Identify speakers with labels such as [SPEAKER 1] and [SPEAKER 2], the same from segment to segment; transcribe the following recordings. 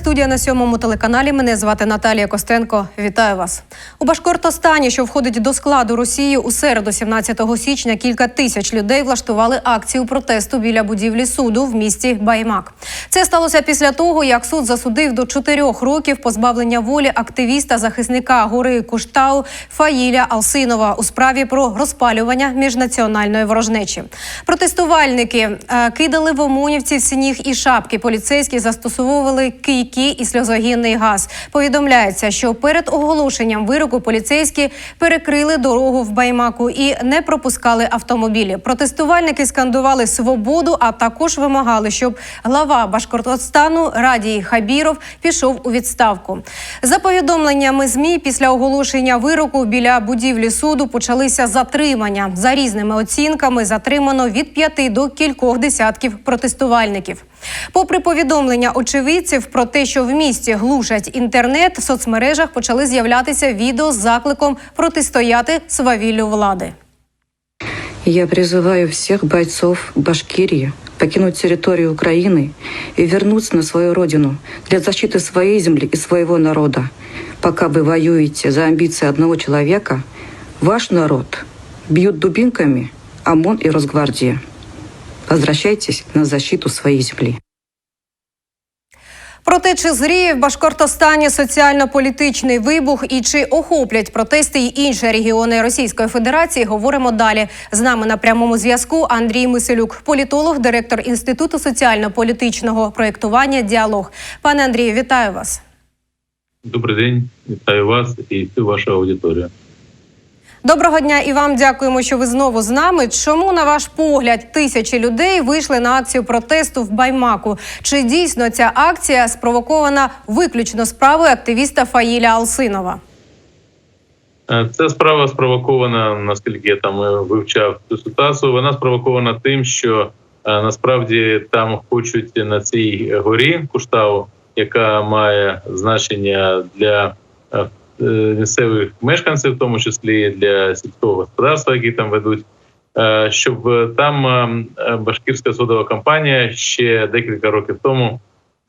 [SPEAKER 1] Студія на сьомому телеканалі. Мене звати Наталія Костенко. Вітаю вас. У Башкортостані, що входить до складу Росії, у середу, 17 січня, кілька тисяч людей влаштували акцію протесту біля будівлі суду в місті Баймак. Це сталося після того, як суд засудив до чотирьох років позбавлення волі активіста захисника гори Куштау Фаїля Алсинова у справі про розпалювання міжнаціональної ворожнечі. Протестувальники е, кидали в омонівців сніг і шапки. Поліцейські застосовували кийки і сльозогінний газ. Повідомляється, що перед оголошенням вироку поліцейські перекрили дорогу в Баймаку і не пропускали автомобілі. Протестувальники скандували свободу, а також вимагали, щоб глава Башкортостану Радій Хабіров пішов у відставку. За повідомленнями змі, після оголошення вироку біля будівлі суду почалися затримання. За різними оцінками затримано від п'яти до кількох десятків протестувальників. Попри повідомлення очевидців про те, що в місті глушать інтернет, в соцмережах почали з'являтися відео з закликом протистояти свавіллю влади.
[SPEAKER 2] Я призываю всех бойцов Башкирии покинуть территорию Украины и вернуться на свою родину для защиты своей земли и своего народа. Пока вы воюете за амбиции одного человека, ваш народ бьют дубинками ОМОН и Росгвардия. Возвращайтесь на защиту своей земли.
[SPEAKER 1] Проте чи зріє в Башкортостані соціально-політичний вибух і чи охоплять протести й інші регіони Російської Федерації? Говоримо далі. З нами на прямому зв'язку Андрій Миселюк, політолог, директор інституту соціально-політичного проєктування Діалог. Пане Андрію, вітаю вас.
[SPEAKER 3] Добрий день, вітаю вас і всю вашу аудиторію.
[SPEAKER 1] Доброго дня і вам дякуємо, що ви знову з нами. Чому, на ваш погляд, тисячі людей вийшли на акцію протесту в Баймаку? Чи дійсно ця акція спровокована виключно справою активіста Фаїля Алсинова?
[SPEAKER 3] Е, Ця справа спровокована, наскільки я там е, вивчав цю ситуацію. Вона спровокована тим, що е, насправді там хочуть на цій горі Куштау, яка має значення для місцевих мешканців, в тому числі для сільського господарства, які там ведуть. е, Щоб е, там е, башкірська судова компанія ще декілька років тому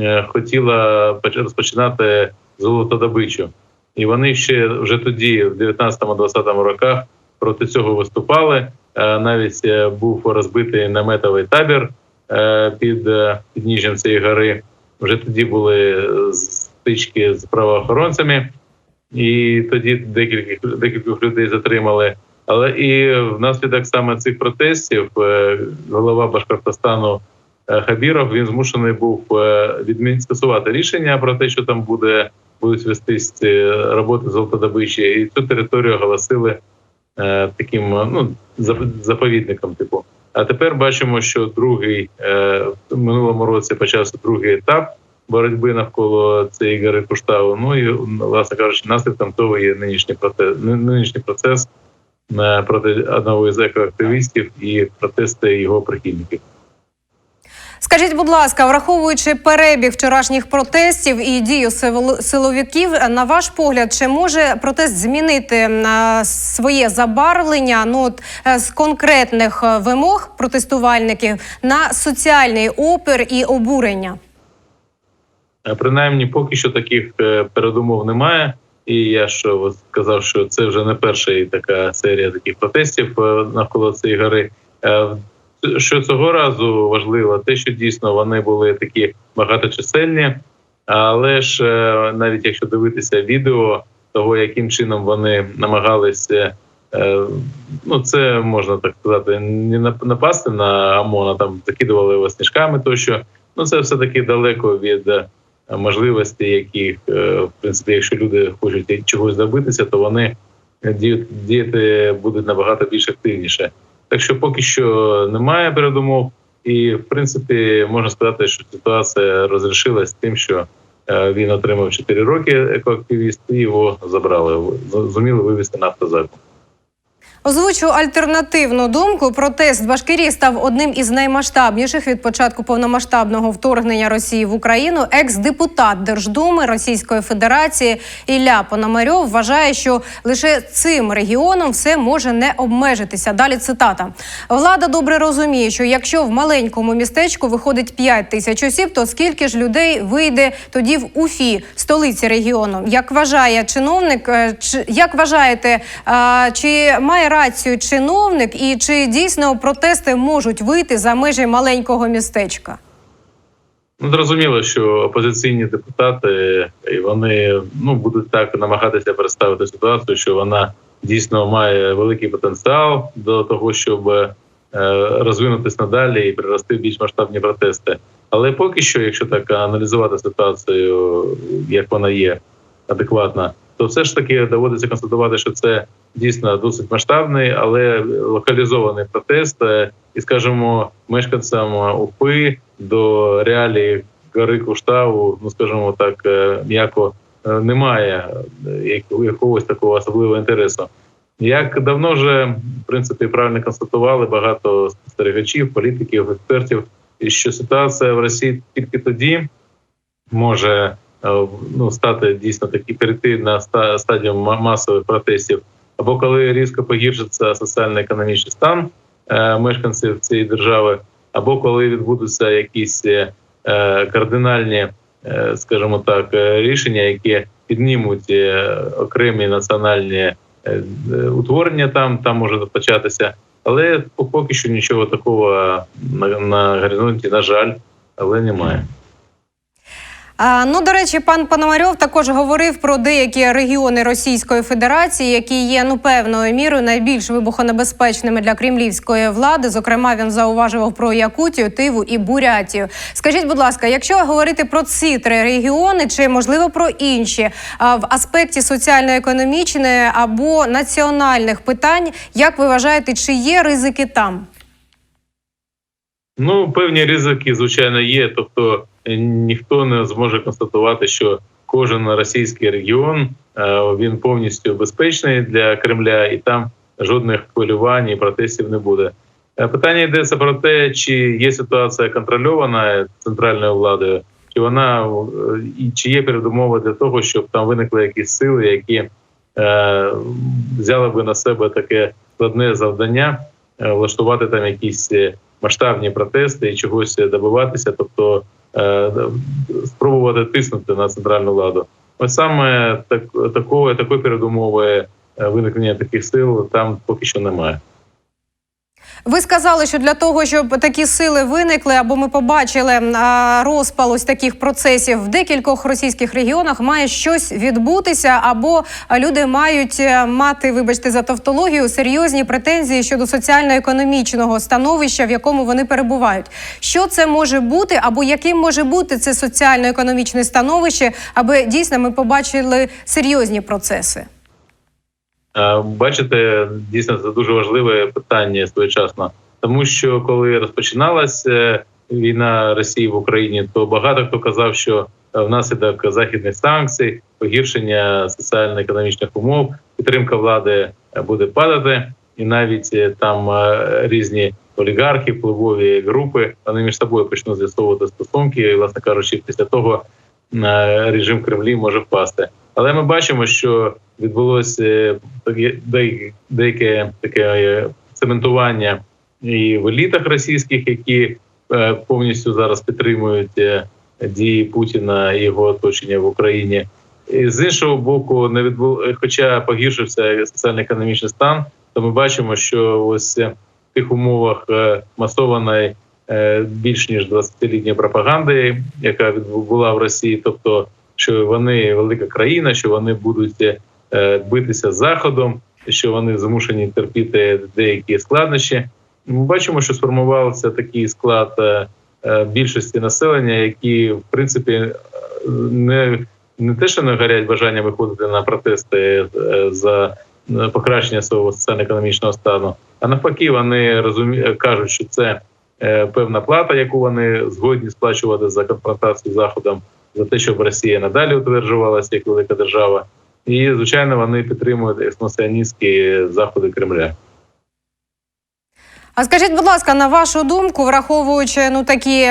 [SPEAKER 3] е, хотіла поч- розпочинати золотодобичу. І вони ще вже тоді, в 19-20 роках, проти цього виступали. Е, Навіть е, був розбитий наметовий табір е, під е, підніжжям цієї гори. Вже тоді були е, стички з правоохоронцями, і тоді декілька декількох людей затримали. Але і внаслідок саме цих протестів е, голова Башкортостану е, Хабіров він змушений був е, відмін скасувати рішення про те, що там буде будуть вестись роботи золотодобичі, і цю територію оголосили таким ну зап- заповідником. Типу, а тепер бачимо, що другий в минулому році почався другий етап боротьби навколо цієї гори Куштаву. Ну і власне кажучи, наслідком того є нинішній процес, нинішній процес е, проти одного із екоактивістів і протести його прихильників.
[SPEAKER 1] Скажіть, будь ласка, враховуючи перебіг вчорашніх протестів і дію силовиків, на ваш погляд, чи може протест змінити своє забарвлення ну, от, е, з конкретних е, вимог протестувальників на соціальний опір і обурення?
[SPEAKER 3] Е, Принаймні, поки що таких е, передумов немає. І я що сказав, що це вже не перша така серія таких протестів е, навколо цієї гори. Що цього разу важливо, те, що дійсно вони були такі багаточисельні, але ж навіть якщо дивитися відео того, яким чином вони намагалися, ну це можна так сказати, не напасти на ОМОН, а там закидували його сніжками, тощо ну це все таки далеко від можливості, яких е, в принципі, якщо люди хочуть чогось добитися, то вони діяти, будуть набагато більш активніше. Так що поки що немає передумов, і в принципі можна сказати, що ситуація розрішилась тим, що е, він отримав 4 роки екоактивіст, і його забрали. Зуміли вивезти на автозаку.
[SPEAKER 1] Озвучу альтернативну думку. Протест Башкирії став одним із наймасштабніших від початку повномасштабного вторгнення Росії в Україну. Екс-депутат Держдуми Російської Федерації Ілля Пономарьов вважає, що лише цим регіоном все може не обмежитися. Далі цитата: влада добре розуміє, що якщо в маленькому містечку виходить 5 тисяч осіб, то скільки ж людей вийде тоді в Уфі, столиці регіону? Як вважає чиновник, е, як вважаєте, чи має рацію чиновник, і чи дійсно протести можуть вийти за межі маленького містечка?
[SPEAKER 3] Ну, зрозуміло, що опозиційні депутати вони ну будуть так намагатися представити ситуацію, що вона дійсно має великий потенціал до того, щоб е, розвинутись надалі і прирости більш масштабні протести. Але поки що, якщо так аналізувати ситуацію, як вона є адекватна, то все ж таки доводиться констатувати, що це дійсно досить масштабний, але локалізований протест. Е, І скажімо, мешканцям УПИ до реалії гори Куштаву, ну скажімо так, е, м'яко е, немає якогось такого особливого інтересу. Як давно вже в принципі правильно констатували багато спостерігачів, політиків, експертів, що ситуація в Росії тільки тоді може ну, стати дійсно таки перейти на стадію масових протестів, або коли різко погіршиться соціально-економічний стан е, мешканців цієї держави, або коли відбудуться якісь е, кардинальні, е, скажімо так, рішення, які піднімуть окремі національні утворення, там там може початися. Але поки що нічого такого на, на горизонті, на жаль, але немає.
[SPEAKER 1] Ну, до речі, пан Пономарьов також говорив про деякі регіони Російської Федерації, які є ну певною мірою найбільш вибухонебезпечними для кремлівської влади. Зокрема, він зауважував про Якутію, Тиву і Бурятію. Скажіть, будь ласка, якщо говорити про ці три регіони, чи можливо про інші в аспекті соціально-економічної або національних питань, як ви вважаєте, чи є ризики там?
[SPEAKER 3] Ну, певні ризики, звичайно, є. Тобто ніхто не зможе констатувати, що кожен російський регіон е, він повністю безпечний для Кремля, і там жодних хвилювань і протестів не буде. Е, Питання йдеться про те, чи є ситуація контрольована центральною владою, чи вона е, і чи є передумови для того, щоб там виникли якісь сили, які е, взяли би на себе таке складне завдання е, влаштувати там якісь масштабні протести і чогось добиватися, тобто спробувати тиснути на центральну владу. Ось саме так такої такої передумови е, виникнення таких сил там поки що немає.
[SPEAKER 1] Ви сказали, що для того, щоб такі сили виникли, або ми побачили розпал ось таких процесів в декількох російських регіонах, має щось відбутися, або люди мають е, мати, вибачте, за тавтологію, серйозні претензії щодо соціально-економічного становища, в якому вони перебувають. Що це може бути, або яким може бути це соціально-економічне становище, аби дійсно ми побачили серйозні процеси?
[SPEAKER 3] Е, Бачите, дійсно це дуже важливе питання своєчасно, тому що коли розпочиналася війна Росії в Україні, то багато хто казав, що е, внаслідок західних санкцій, погіршення соціально-економічних умов, підтримка влади е, буде падати, і навіть е, там е, різні олігархи, впливові групи вони між собою почнуть з'ясовувати стосунки. І, власне кажучи, після того е, режим Кремлі може впасти. Але ми бачимо, що відбулося деяке, таке е, цементування і в елітах російських, які е, повністю зараз підтримують е, дії Путіна і його оточення в Україні. І з іншого боку, не відбул... хоча погіршився соціально-економічний стан, то ми бачимо, що ось в тих умовах масованої більш ніж 20-літньої пропаганди, яка була в Росії, тобто що вони велика країна, що вони будуть е, битися з заходом, що вони змушені терпіти деякі складнощі. Ми бачимо, що сформувався такий склад е, е, більшості населення, які в принципі не, не те, що не горять бажання виходити на протести за покращення свого соціально-економічного стану, а навпаки, вони розумі... кажуть, що це певна плата, яку вони згодні сплачувати за конфронтацію з заходом за те, щоб Росія надалі утверджувалася як велика держава, і звичайно вони підтримують експансіоністські заходи Кремля.
[SPEAKER 1] А скажіть, будь ласка, на вашу думку, враховуючи ну такі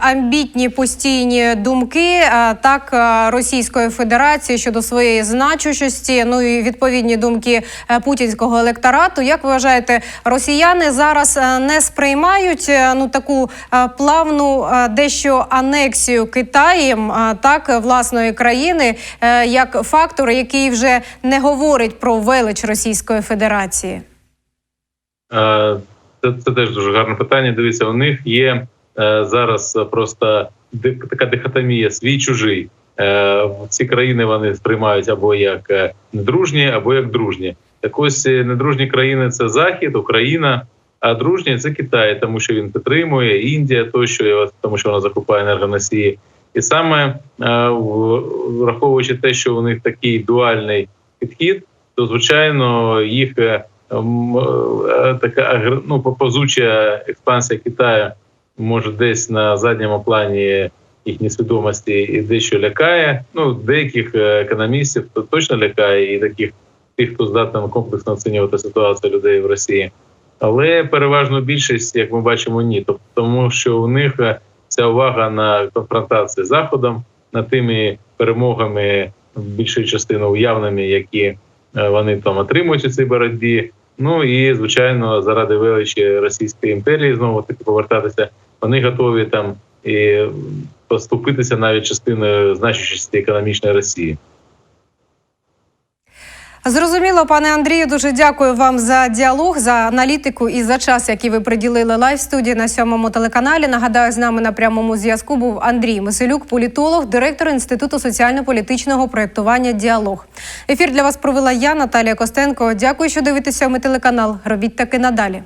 [SPEAKER 1] амбітні постійні думки, е, так е, Російської Федерації щодо своєї значущості, ну і відповідні думки е, путінського електорату, як ви вважаєте, росіяни зараз не сприймають ну таку плавну дещо анексію Китаєм, так власної країни, як фактор, який вже не говорить про велич Російської Федерації?
[SPEAKER 3] Це, це теж дуже гарне питання. Дивіться, у них є е, зараз просто така дихотомія свій чужий. Е, Ці країни вони сприймають або як недружні, або як дружні. Так ось е, недружні країни це Захід, Україна, а дружні це Китай, тому що він підтримує Індія, тощо тому, що вона закупає енергоносії. І саме е, враховуючи те, що у них такий дуальний підхід, то звичайно їх е, така агр- ну, повзуча експансія Китаю може десь на задньому плані їхній свідомості і дещо лякає. Ну, деяких е, економістів то точно лякає, і таких тих, хто здатен комплексно оцінювати ситуацію людей в Росії. Але переважно більшість, як ми бачимо, ні. Тобто, тому що у них е, ця увага на конфронтацію з Заходом, на тими перемогами більшою частиною уявними, які е, вони там отримують у цій боротьбі. Ну і звичайно, заради величі Російської імперії знову таки повертатися. Вони готові там і поступитися навіть частиною значущості економічної Росії.
[SPEAKER 1] Зрозуміло, пане Андрію. Дуже дякую вам за діалог, за аналітику і за час, який ви приділили лайв студії на сьомому телеканалі. Нагадаю, з нами на прямому зв'язку був Андрій Миселюк, політолог, директор інституту соціально-політичного проєктування Діалог. Ефір для вас провела я, Наталія Костенко. Дякую, що дивитеся сьомий телеканал. Робіть таки надалі.